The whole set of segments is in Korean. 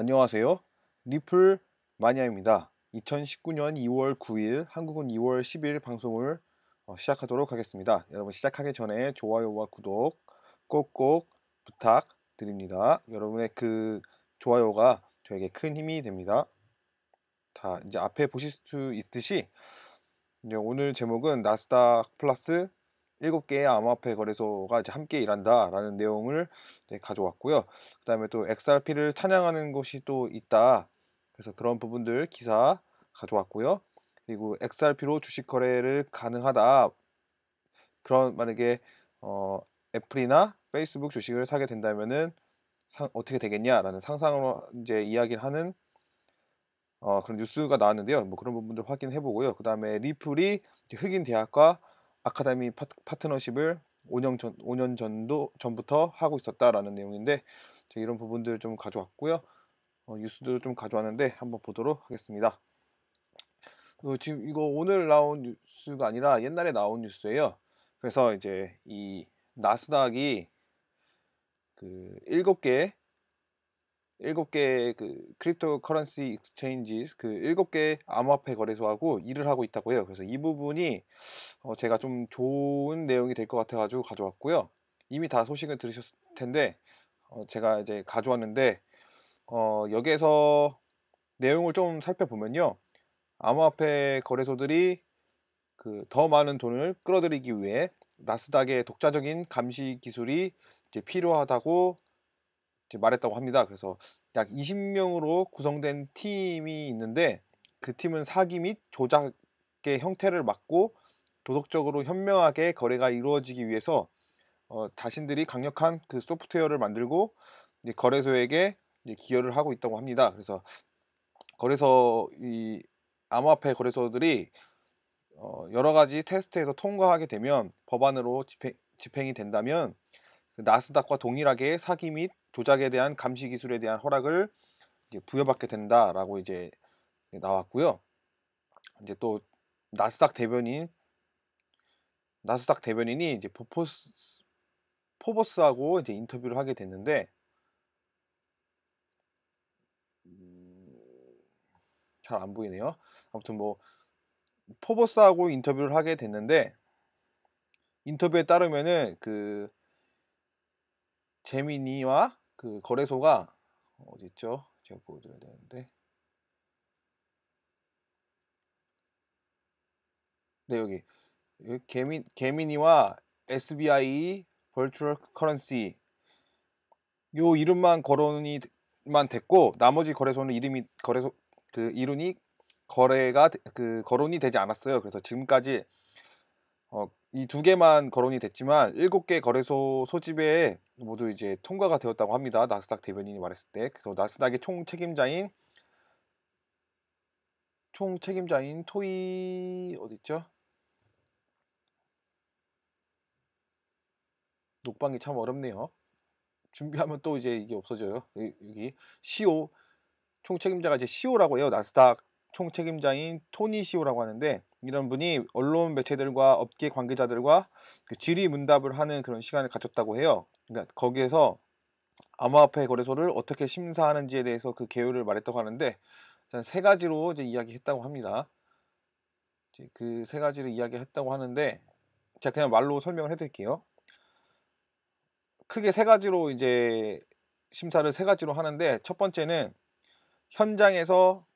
안녕하세요. 리플 마니아입니다. 2019년 2월 9일, 한국은 2월 10일 방송을 어, 시작하도록 하겠습니다. 여러분 시작하기 전에 좋아요와 구독 꼭꼭 부탁드립니다. 여러분의 그 좋아요가 저에게 큰 힘이 됩니다. 자, 이제 앞에 보실 수 있듯이 이제 오늘 제목은 나스닥 플러스 7개의 암호화폐 거래소가 이제 함께 일한다라는 내용을 가져왔고요. 그 다음에 또 XRP를 찬양하는 곳이 또 있다. 그래서 그런 부분들 기사 가져왔고요. 그리고 XRP로 주식 거래를 가능하다. 그런 만약에 어, 애플이나 페이스북 주식을 사게 된다면은 상, 어떻게 되겠냐라는 상상으로 이제 이야기를 하는 어, 그런 뉴스가 나왔는데요. 뭐 그런 부분들 확인해 보고요. 그 다음에 리플이 흑인 대학과 아카데미 파트, 너십을 5년 전 5년 전도 전부터 하고 있었다라는 내용인데 이런 부분들 좀 가져왔고요. 어, 뉴스들을 좀 가져왔는데 한번 보도록 하겠습니다. 어, 지금 이거 오늘 나온 뉴스가 아니라 옛날에 나온 뉴스예요. 그래서 이제 이 나스닥이 그 7개 일곱 개 그 크립토 커런시 익스체인지 그 일곱 개 암호화폐 거래소하고 일을 하고 있다고 해요. 그래서 이 부분이 어 제가 좀 좋은 내용이 될 것 같아 가지고 가져왔고요. 이미 다 소식을 들으셨을 텐데 어 제가 이제 가져왔는데 어 여기에서 내용을 좀 살펴보면요. 암호화폐 거래소들이 그 더 많은 돈을 끌어들이기 위해 나스닥의 독자적인 감시 기술이 이제 필요하다고 말했다고 합니다. 그래서 약 20명으로 구성된 팀이 있는데 그 팀은 사기 및 조작의 형태를 막고 도덕적으로 현명하게 거래가 이루어지기 위해서 어, 자신들이 강력한 그 소프트웨어를 만들고 거래소에게 기여를 하고 있다고 합니다. 그래서 거래소 이 암호화폐 거래소들이 어, 여러 가지 테스트에서 통과하게 되면 법안으로 집행, 집행이 된다면 그 나스닥과 동일하게 사기 및 조작에 대한 감시 기술에 대한 허락을 부여받게 된다라고 이제 나왔고요. 이제 또 나스닥 대변인 나스닥 대변인이 이제 포포스 포버스하고 이제 인터뷰를 하게 됐는데 음, 잘안 보이네요. 아무튼 뭐 포버스하고 인터뷰를 하게 됐는데 인터뷰에 따르면은 그 재민이와 그 거래소가 어디 있죠? 제가 보여드려야 되는데 네 여기, 개민 개민이와 SBI 벌추얼 커런시 요 이름만 거론이만 됐고 나머지 거래소는 이름이 거래소 그 이름이 거래가 그 거론이 되지 않았어요. 그래서 지금까지 어, 이 두 개만 거론이 됐지만 일곱 개 거래소 소집에 모두 이제 통과가 되었다고 합니다. 나스닥 대변인이 말했을 때. 그래서 나스닥의 총 책임자인 총 책임자인 토이 어디 있죠? 녹방이 참 어렵네요. 준비하면 또 이제 이게 없어져요. 여기 CEO 총 책임자가 이제 CEO라고 해요. 나스닥 총 책임자인 토니 CEO라고 하는데 이런 분이 언론 매체들과 업계 관계자들과 그 질의 문답을 하는 그런 시간을 가졌다고 해요. 그러니까 거기에서 암호화폐 거래소를 어떻게 심사하는지에 대해서 그 개요를 말했다고 하는데 세 가지로 이제 이야기했다고 합니다. 그 세 가지를 이야기했다고 하는데 제가 그냥 말로 설명을 해드릴게요. 크게 세 가지로 이제 심사를 세 가지로 하는데 첫 번째는 현장에서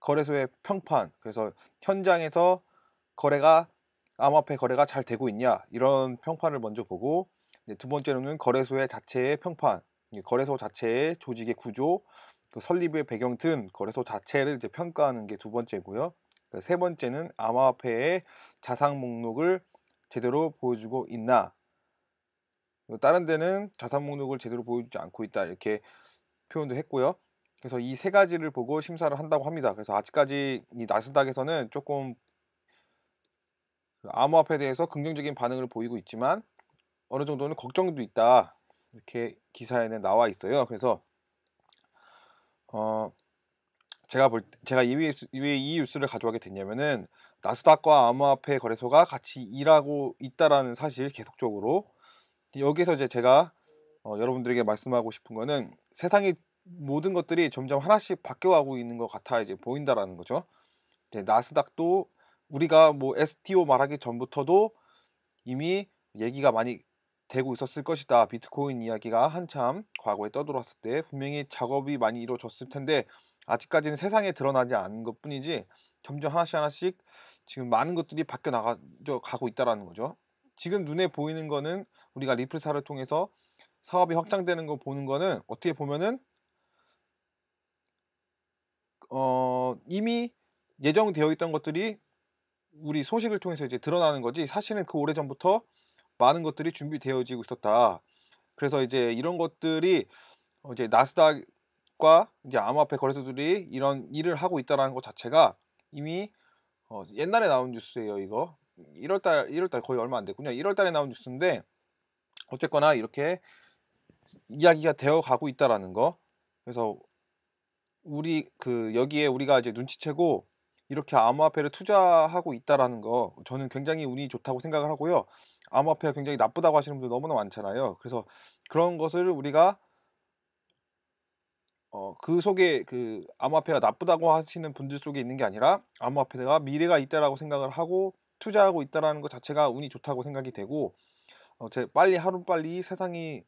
거래소의 평판. 그래서 현장에서 거래가 암호화폐 거래가 잘 되고 있냐? 이런 평판을 먼저 보고 두 번째로는 거래소의 자체의 평판. 거래소 자체의 조직의 구조 그 설립의 배경 등 거래소 자체를 이제 평가하는 게 두 번째고요. 세 번째는 암호화폐의 자산 목록을 제대로 보여주고 있나? 다른 데는 자산 목록을 제대로 보여주지 않고 있다. 이렇게 표현도 했고요 그래서 이 세 가지를 보고 심사를 한다고 합니다. 그래서 아직까지 이 나스닥에서는 조금 그 암호화폐에 대해서 긍정적인 반응을 보이고 있지만 어느 정도는 걱정도 있다. 이렇게 기사에는 나와 있어요. 그래서 어 제가 볼 제가 왜이 뉴스를 가져가게 됐냐면은 나스닥과 암호화폐 거래소가 같이 일하고 있다라는 사실 계속적으로 여기서 이제 제가 어, 여러분들에게 말씀하고 싶은 거는 세상이 모든 것들이 점점 하나씩 바뀌어가고 있는 것 같아 이제 보인다라는 거죠. 이제 나스닥도 우리가 뭐 STO 말하기 전부터도 이미 얘기가 많이 되고 있었을 것이다. 비트코인 이야기가 한참 과거에 떠들어왔을 때 분명히 작업이 많이 이루어졌을 텐데 아직까지는 세상에 드러나지 않은 것 뿐이지 점점 하나씩 하나씩 지금 많은 것들이 바뀌어 나가져 가고 있다라는 거죠. 지금 눈에 보이는 거는 우리가 리플사를 통해서 사업이 확장되는 거 보는 거는 어떻게 보면은 어 이미 예정되어 있던 것들이 우리 소식을 통해서 이제 드러나는 거지 사실은 그 오래 전부터 많은 것들이 준비되어지고 있었다. 그래서 이제 이런 것들이 어 이제 나스닥과 이제 암호화폐 거래소들이 이런 일을 하고 있다라는 것 자체가 이미 어 옛날에 나온 뉴스예요, 이거. 1월 달 1월 달 거의 얼마 안 됐군요. 1월 달에 나온 뉴스인데 어쨌거나 이렇게 이야기가 되어 가고 있다라는 거. 그래서 우리 그 여기에 우리가 이제 눈치채고 이렇게 암호화폐를 투자하고 있다라는 거 저는 굉장히 운이 좋다고 생각을 하고요. 암호화폐가 굉장히 나쁘다고 하시는 분들 너무나 많잖아요. 그래서 그런 것을 우리가 어, 그 속에 그 암호화폐가 나쁘다고 하시는 분들 속에 있는 게 아니라 암호화폐가 미래가 있다라고 생각을 하고 투자하고 있다라는 것 자체가 운이 좋다고 생각이 되고 어, 제 빨리 하루빨리 세상이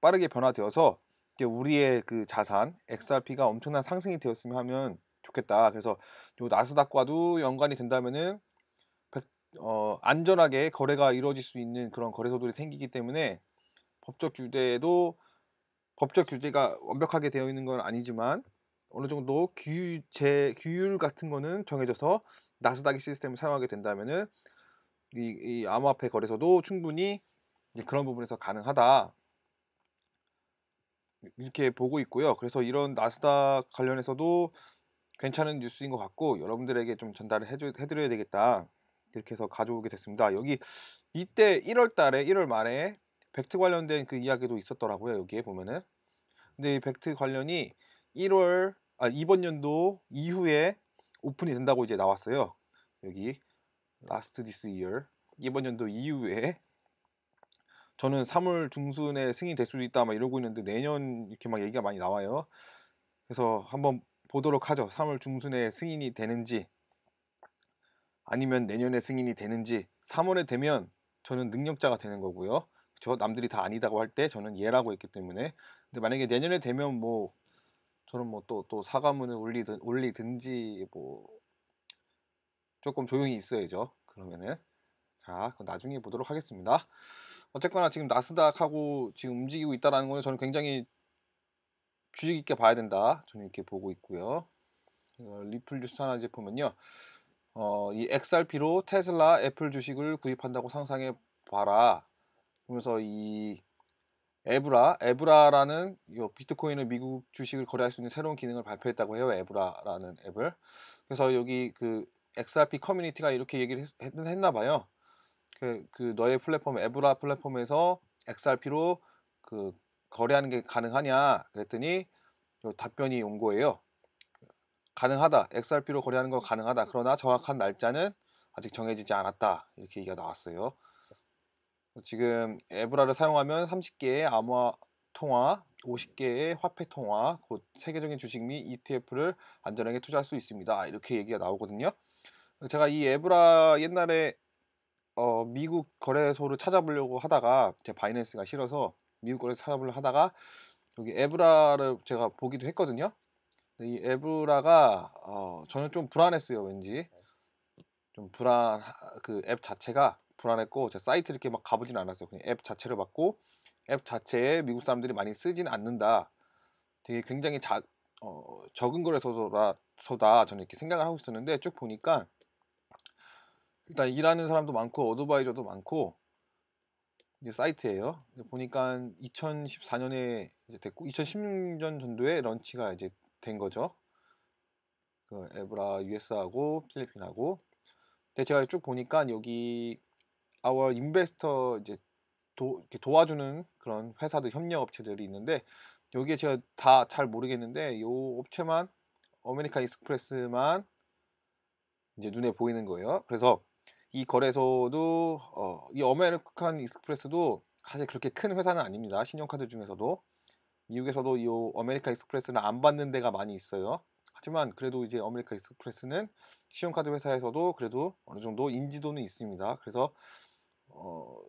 빠르게 변화되어서 우리의 그 자산 XRP가 엄청난 상승이 되었으면 하면 좋겠다. 그래서 요 나스닥과도 연관이 된다면은 어, 안전하게 거래가 이루어질 수 있는 그런 거래소들이 생기기 때문에 법적 규제도 법적 규제가 완벽하게 되어 있는 건 아니지만 어느 정도 규제 규율 같은 거는 정해져서 나스닥 시스템을 사용하게 된다면은 이, 이 암호화폐 거래소도 충분히 그런 부분에서 가능하다 이렇게 보고 있고요. 그래서 이런 나스닥 관련해서도 괜찮은 뉴스인 것 같고 여러분들에게 좀 전달을 해줘, 해드려야 되겠다 이렇게 해서 가져오게 됐습니다. 여기 이때 1월 달에 1월 말에 벡트 관련된 그 이야기도 있었더라고요. 여기에 보면은 근데 이 벡트 관련이 1월 아 이번 연도 이후에 오픈이 된다고 이제 나왔어요. 여기 last this year 이번 연도 이후에 저는 3월 중순에 승인이 될 수도 있다 막 이러고 있는데 내년 이렇게 막 얘기가 많이 나와요. 그래서 한번 보도록 하죠. 3월 중순에 승인이 되는지 아니면 내년에 승인이 되는지 3월에 되면 저는 능력자가 되는 거고요. 저 남들이 다 아니다고 할 때 저는 예라고 했기 때문에 근데 만약에 내년에 되면 뭐 저는 뭐 또또 사과문을 올리든 올리든지 뭐 조금 조용히 있어야죠. 그러면은 자 나중에 보도록 하겠습니다. 어쨌거나 지금 나스닥하고 지금 움직이고 있다라는 거는 저는 굉장히 주의 깊게 봐야 된다. 저는 이렇게 보고 있고요. 어, 리플 뉴스 하나 이제 보면요. 어, 이 XRP로 테슬라, 애플 주식을 구입한다고 상상해 봐라. 그러면서 이 에브라, 에브라라는 이 비트코인을 미국 주식을 거래할 수 있는 새로운 기능을 발표했다고 해요. 에브라라는 앱을. 그래서 여기 그 XRP 커뮤니티가 이렇게 얘기를 했, 했나 봐요. 그, 그 너의 플랫폼 에브라 플랫폼에서 XRP로 그 거래하는 게 가능하냐 그랬더니 답변이 온 거예요. 가능하다. XRP로 거래하는 거 가능하다. 그러나 정확한 날짜는 아직 정해지지 않았다. 이렇게 얘기가 나왔어요. 지금 에브라를 사용하면 30개의 암호화 통화, 50개의 화폐 통화, 곧 세계적인 주식 및 ETF를 안전하게 투자할 수 있습니다. 이렇게 얘기가 나오거든요. 제가 이 에브라 옛날에 어, 미국 거래소를 찾아보려고 하다가 제 바이낸스가 싫어서 미국 거래소 찾아보려고 하다가 여기 에브라를 제가 보기도 했거든요. 이 에브라가 어, 저는 좀 불안했어요. 왠지 좀 불안 그 앱 자체가 불안했고 제 사이트 이렇게 막 가보진 않았어요. 그냥 앱 자체를 봤고 앱 자체에 미국 사람들이 많이 쓰진 않는다. 되게 굉장히 자, 어, 적은 거래소다 소다 저는 이렇게 생각을 하고 있었는데 쭉 보니까 일단 일하는 사람도 많고 어드바이저도 많고 이제 사이트예요. 보니까 2014년에 이제 됐고 2016년 정도에 런치가 이제 된 거죠. 그 에브라 US하고 필리핀하고. 근데 제가 쭉 보니까 여기 our 인베스터 이제 도, 도와주는 그런 회사들 협력 업체들이 있는데 여기에 제가 다 잘 모르겠는데 이 업체만 어메리칸 익스프레스만 이제 눈에 보이는 거예요. 그래서 이 거래소도 어, 이 어메리칸 익스프레스도 사실 그렇게 큰 회사는 아닙니다. 신용카드 중에서도 미국에서도 이 어메리카 익스프레스는 안 받는 데가 많이 있어요. 하지만 그래도 이제 어메리카 익스프레스는 신용카드 회사에서도 그래도 어느 정도 인지도는 있습니다. 그래서 어,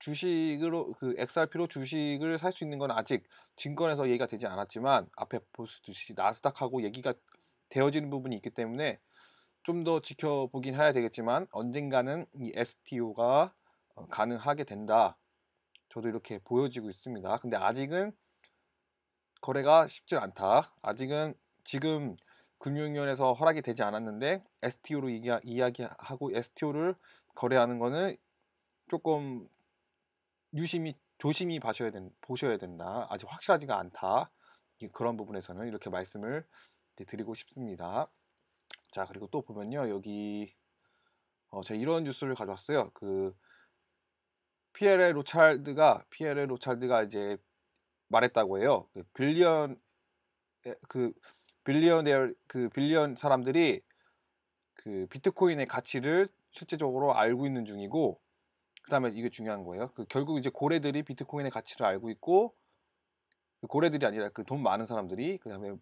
주식으로 그 XRP로 주식을 살 수 있는 건 아직 증권에서 얘기가 되지 않았지만 앞에 보시듯이 나스닥하고 얘기가 되어지는 부분이 있기 때문에 좀 더 지켜보긴 해야 되겠지만 언젠가는 이 STO가 어, 가능하게 된다. 저도 이렇게 보여지고 있습니다. 근데 아직은 거래가 쉽지 않다. 아직은 지금 금융위원회에서 허락이 되지 않았는데 STO로 이야기하고 STO를 거래하는 거는 조금 유심히 조심히 봐셔야 된, 보셔야 된다. 아직 확실하지가 않다. 그런 부분에서는 이렇게 말씀을 드리고 싶습니다. 자 그리고 또 보면요 여기 어, 제가 이런 뉴스를 가져왔어요. 그 피에레 로찰드가 피에레 로찰드가 이제 말했다고 해요. 그 빌리언 그 빌리언 그 빌리언 사람들이 그 비트코인의 가치를 실제적으로 알고 있는 중이고 그다음에 이게 중요한 거예요. 그 결국 이제 고래들이 비트코인의 가치를 알고 있고 그 고래들이 아니라 그 돈 많은 사람들이 그다음에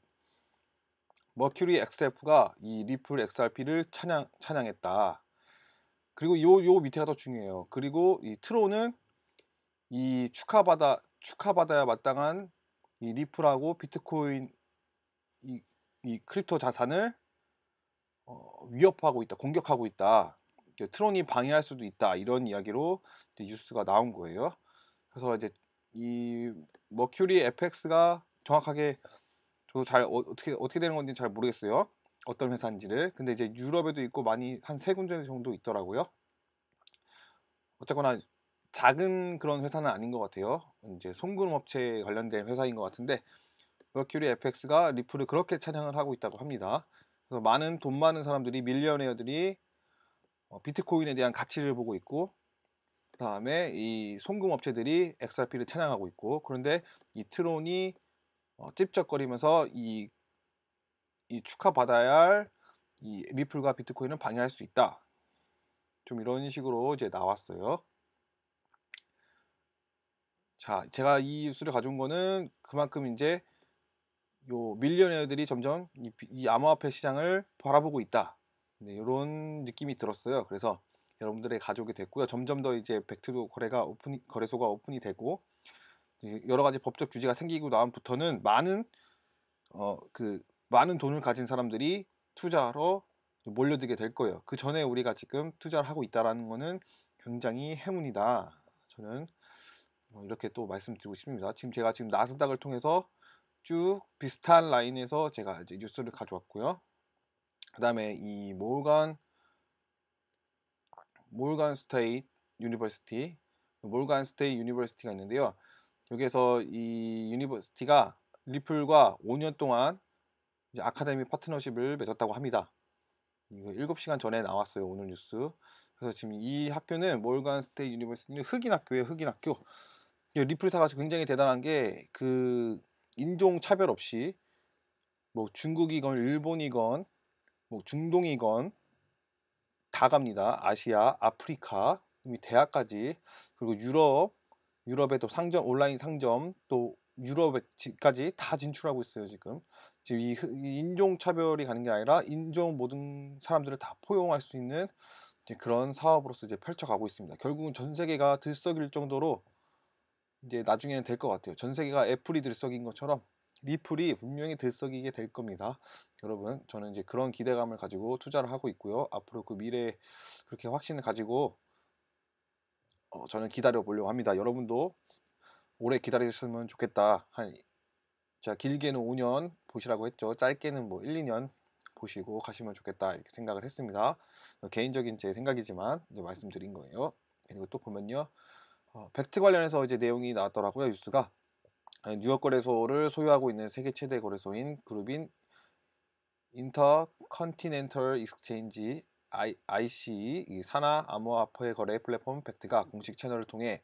머큐리 XF가 이 리플 XRP를 찬양 찬양했다. 그리고 요 요 밑에가 더 중요해요. 그리고 이 트론은 이 축하받아 축하받아야 마땅한 이 리플하고 비트코인 이, 이 크립토 자산을 어, 위협하고 있다, 공격하고 있다. 트론이 방해할 수도 있다 이런 이야기로 뉴스가 나온 거예요. 그래서 이제 이 머큐리 FX가 정확하게 저도 잘 어, 떻게 어떻게 되는 건지 잘 모르겠어요. 어떤 회사인지를. 근데 이제 유럽에도 있고 많이 한 세 군데 정도 있더라고요. 어쨌거나 작은 그런 회사는 아닌 것 같아요. 이제 송금 업체 관련된 회사인 것 같은데 머큐리 FX가 리플을 그렇게 찬양을 하고 있다고 합니다. 그래서 많은 돈 많은 사람들이 밀리언웨어들이 어, 비트코인에 대한 가치를 보고 있고 그 다음에 이 송금 업체들이 XRP를 찬양하고 있고 그런데 이 트론이 어, 찝쩍거리면서 이, 이 축하받아야 할 이 리플과 비트코인을 방해할 수 있다. 좀 이런 식으로 이제 나왔어요. 자, 제가 이 뉴스를 가져온 거는 그만큼 이제 요 밀리언웨어들이 점점 이, 이 암호화폐 시장을 바라보고 있다. 네, 이런 느낌이 들었어요. 그래서 여러분들의 가족이 됐고요. 점점 더 이제 벡트도 거래가 오픈 거래소가 오픈이 되고 여러 가지 법적 규제가 생기고 나음부터는 많은 어 그 많은 돈을 가진 사람들이 투자하러 몰려들게 될 거예요. 그 전에 우리가 지금 투자를 하고 있다라는 거는 굉장히 행운이다. 저는 어, 이렇게 또 말씀드리고 싶습니다. 지금 제가 지금 나스닥을 통해서 쭉 비슷한 라인에서 제가 이제 뉴스를 가져왔고요. 그 다음에 이 몰간 몰간 스테이트 유니버시티 몰간 스테이트 유니버시티가 있는데요. 여기에서 이 유니버시티가 리플과 5년 동안 이제 아카데미 파트너십을 맺었다고 합니다. 이거 7시간 전에 나왔어요. 오늘 뉴스. 그래서 지금 이 학교는 몰간 스테이트 유니버시티는 흑인 학교예요. 흑인 학교. 리플사가 굉장히 대단한 게 그 인종 차별 없이 뭐 중국이건 일본이건 뭐 중동이건 다 갑니다. 아시아, 아프리카, 대학까지 그리고 유럽, 유럽에도 상점 온라인 상점 또 유럽까지 다 진출하고 있어요 지금. 지금 이, 인종 차별이 가는 게 아니라 인종 모든 사람들을 다 포용할 수 있는 그런 사업으로서 이제 펼쳐가고 있습니다. 결국은 전 세계가 들썩일 정도로 이제 나중에는 될 것 같아요. 전 세계가 애플이 들썩인 것처럼 리플이 분명히 들썩이게 될 겁니다. 여러분 저는 이제 그런 기대감을 가지고 투자를 하고 있고요. 앞으로 그 미래 그렇게 확신을 가지고 어, 저는 기다려 보려고 합니다. 여러분도 오래 기다리셨으면 좋겠다. 한 자, 길게는 5년 보시라고 했죠. 짧게는 뭐 1, 2년 보시고 가시면 좋겠다 이렇게 생각을 했습니다. 개인적인 제 생각이지만 이제 말씀드린 거예요. 그리고 또 보면요. 어, 팩트 관련해서 이제 내용이 나왔더라고요. 뉴스가 뉴욕 거래소를 소유하고 있는 세계 최대 거래소인 그룹인 인터컨티넨털 익스체인지 IC 산하 암호화폐 거래 플랫폼 팩트가 공식 채널을 통해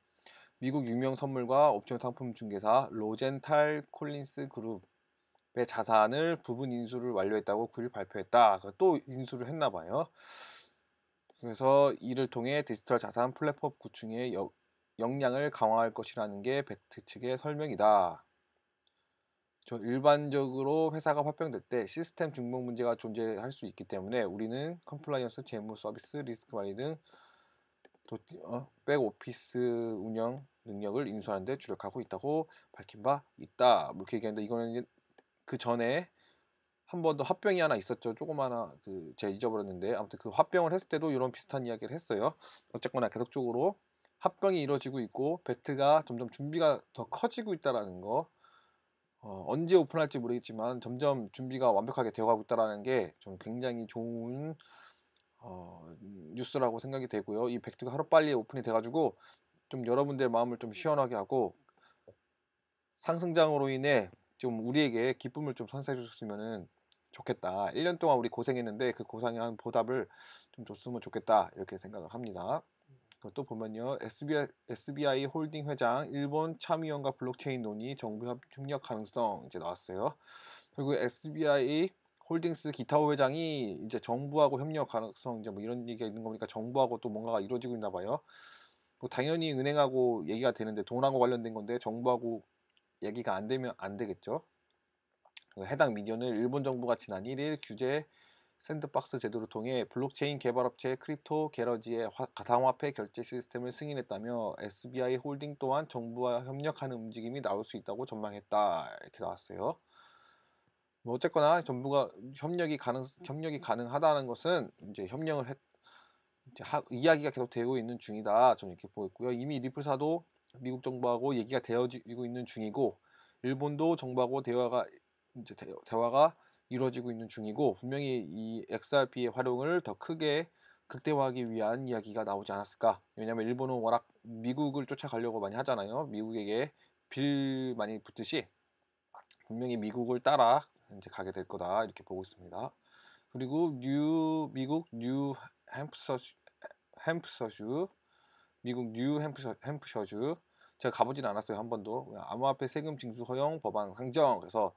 미국 유명 선물과 옵션 상품 중개사 로젠탈 콜린스 그룹의 자산을 부분 인수를 완료했다고 9일 발표했다. 또 인수를 했나 봐요. 그래서 이를 통해 디지털 자산 플랫폼 구축에 역량을 강화할 것이라는 게 팩트 측의 설명이다. 저 일반적으로 회사가 화병될 때 시스템 중복 문제가 존재할 수 있기 때문에 우리는 컴플라이언스, 재무, 서비스, 리스크 관리 등 어, 백오피스 운영 능력을 인수하는 데 주력하고 있다고 밝힌 바 있다. 뭐 이렇게 얘기했는데 이거는 그 전에 한 번 더 합병이 하나 있었죠. 조그마나 그 제가 잊어버렸는데 아무튼 그 합병을 했을 때도 이런 비슷한 이야기를 했어요. 어쨌거나 계속적으로 합병이 이루어지고 있고 벡트가 점점 준비가 더 커지고 있다라는 거. 어, 언제 오픈할지 모르겠지만 점점 준비가 완벽하게 되어가고 있다라는 게 저는 굉장히 좋은 어, 뉴스라고 생각이 되고요. 이 벡트가 하루빨리 오픈이 돼가지고 좀 여러분들의 마음을 좀 시원하게 하고 상승장으로 인해 좀 우리에게 기쁨을 좀 선사해 주셨으면 좋겠다. 1년 동안 우리 고생했는데 그 고생에 한 보답을 좀 줬으면 좋겠다. 이렇게 생각을 합니다. 또 보면요. SBI, SBI 홀딩 회장 일본 참여연과 블록체인 논의 정부 협력 가능성 이제 나왔어요. 그리고 SBI 홀딩스 기타오 회장이 이제 정부하고 협력 가능성 이제 뭐 이런 얘기가 있는 거니까 정부하고 또 뭔가가 이루어지고 있나 봐요. 뭐 당연히 은행하고 얘기가 되는데 돈하고 관련된 건데 정부하고 얘기가 안 되면 안 되겠죠. 해당 미디어는 일본 정부가 지난 1일 규제 샌드박스 제도를 통해 블록체인 개발업체 크립토 게러지의 가상화폐 결제 시스템을 승인했다며 SBI 홀딩 또한 정부와 협력하는 움직임이 나올 수 있다고 전망했다 이렇게 나왔어요. 뭐 어쨌거나 정부가 협력이 가능 협력이 가능하다는 것은 이제 협력을 했 이제 하, 이야기가 계속 되고 있는 중이다 저는 이렇게 보였고요. 이미 리플사도 미국 정부하고 얘기가 되어지고 있는 중이고 일본도 정부하고 대화가 이제 대, 대화가 이루어지고 있는 중이고 분명히 이 XRP의 활용을 더 크게 극대화하기 위한 이야기가 나오지 않았을까? 왜냐하면 일본은 워낙 미국을 쫓아가려고 많이 하잖아요. 미국에게 빌 많이 붙듯이 분명히 미국을 따라 이제 가게 될 거다 이렇게 보고 있습니다. 그리고 뉴 미국 뉴 햄프서주 햄프서주 미국 뉴 햄프셔, 햄프셔주 제가 가보진 않았어요 한 번도 암호화폐 세금 징수 허용 법안 상정 그래서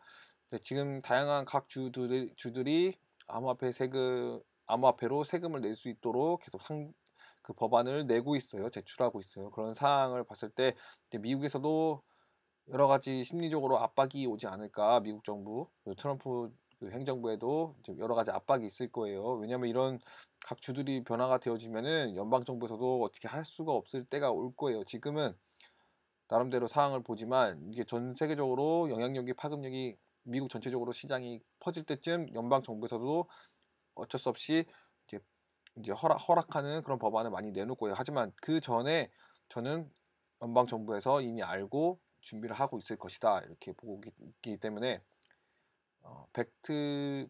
지금 다양한 각 주들이, 주들이 암호화폐 세금 암호화폐로 세금을 낼 수 있도록 계속 상, 그 법안을 내고 있어요. 제출하고 있어요. 그런 사항을 봤을 때 미국에서도 여러 가지 심리적으로 압박이 오지 않을까 미국 정부 트럼프 그 행정부에도 여러 가지 압박이 있을 거예요. 왜냐하면 이런 각 주들이 변화가 되어지면은 연방 정부에서도 어떻게 할 수가 없을 때가 올 거예요. 지금은 나름대로 사항을 보지만 이게 전 세계적으로 영향력이 파급력이 미국 전체적으로 시장이 퍼질 때쯤 연방 정부에서도 어쩔 수 없이 이제 이제 허락 허락하는 그런 법안을 많이 내놓을 거예요. 하지만 그 전에 저는 연방 정부에서 이미 알고 준비를 하고 있을 것이다 이렇게 보고 있기 때문에 어, 팩트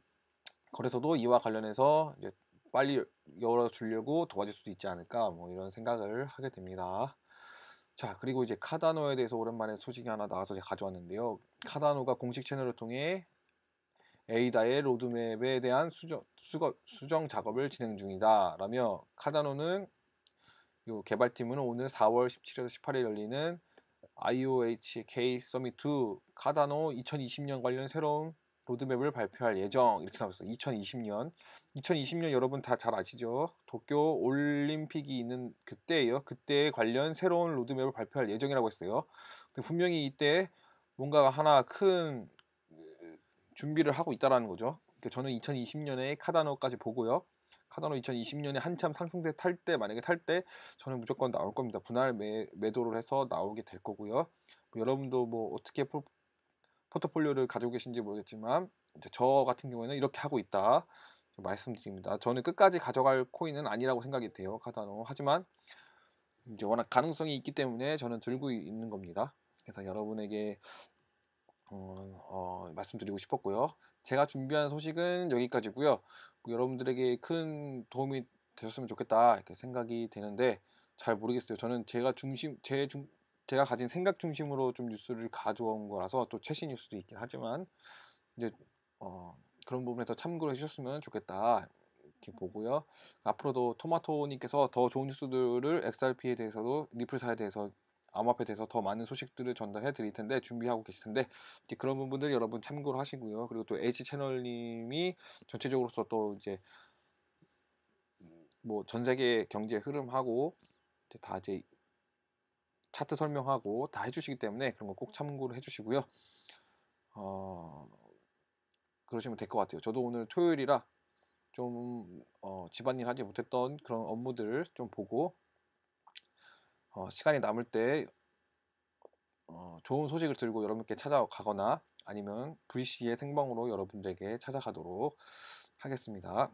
거래소도 이와 관련해서 이제 빨리 열어주려고 도와줄 수 있지 않을까 뭐 이런 생각을 하게 됩니다. 자 그리고 이제 카다노에 대해서 오랜만에 소식이 하나 나와서 제가 가져왔는데요. 카다노가 공식 채널을 통해 에이다의 로드맵에 대한 수정, 수거, 수정 작업을 진행 중이다 라며 카다노는 요 개발팀은 오늘 4월 17일에서 18일 열리는 IOHK 서밋 2 카다노 2020년 관련 새로운 로드맵을 발표할 예정 이렇게 나왔어요. 2020년 2020년 여러분 다 잘 아시죠? 도쿄 올림픽이 있는 그때예요. 그때 관련 새로운 로드맵을 발표할 예정이라고 했어요. 분명히 이때 뭔가 하나 큰 준비를 하고 있다라는 거죠. 저는 2020년에 카다노까지 보고요. 카다노 2020년에 한참 상승세 탈 때 만약에 탈 때 저는 무조건 나올 겁니다. 분할 매, 매도를 해서 나오게 될 거고요. 뭐 여러분도 뭐 어떻게 포, 포트폴리오를 가지고 계신지 모르겠지만 저 같은 경우에는 이렇게 하고 있다 말씀드립니다. 저는 끝까지 가져갈 코인은 아니라고 생각이 돼요. 카다노. 하지만 이제 워낙 가능성이 있기 때문에 저는 들고 있는 겁니다. 그래서 여러분에게 어, 어, 말씀드리고 싶었고요. 제가 준비한 소식은 여기까지고요. 뭐 여러분들에게 큰 도움이 되셨으면 좋겠다 이렇게 생각이 되는데 잘 모르겠어요. 저는 제가 중심 제 중, 제가 가진 생각 중심으로 좀 뉴스를 가져온 거라서 또 최신 뉴스도 있긴 하지만 이제 어, 그런 부분에서 참고를 해주셨으면 좋겠다 이렇게 보고요. 앞으로도 토마토님께서 더 좋은 뉴스들을 XRP에 대해서도 리플사에 대해서 암호화폐에 대해서 더 많은 소식들을 전달해 드릴 텐데 준비하고 계실 텐데 그런 부분들 여러분 참고를 하시고요. 그리고 또 H 채널님이 전체적으로서 또 이제 뭐 전 세계 경제 흐름하고 이제 다 이제 차트 설명하고 다 해주시기 때문에 그런 거 꼭 참고를 해주시고요. 어, 그러시면 될 것 같아요. 저도 오늘 토요일이라 좀 어, 집안일 하지 못했던 그런 업무들 좀 보고 어, 시간이 남을 때 어, 좋은 소식을 들고 여러분께 찾아가거나 아니면 VC의 생방으로 여러분들에게 찾아가도록 하겠습니다.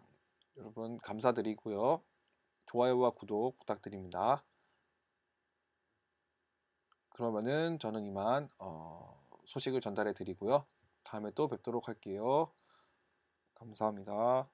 여러분 감사드리고요. 좋아요와 구독 부탁드립니다. 그러면은 저는 이만 어, 소식을 전달해 드리고요. 다음에 또 뵙도록 할게요. 감사합니다.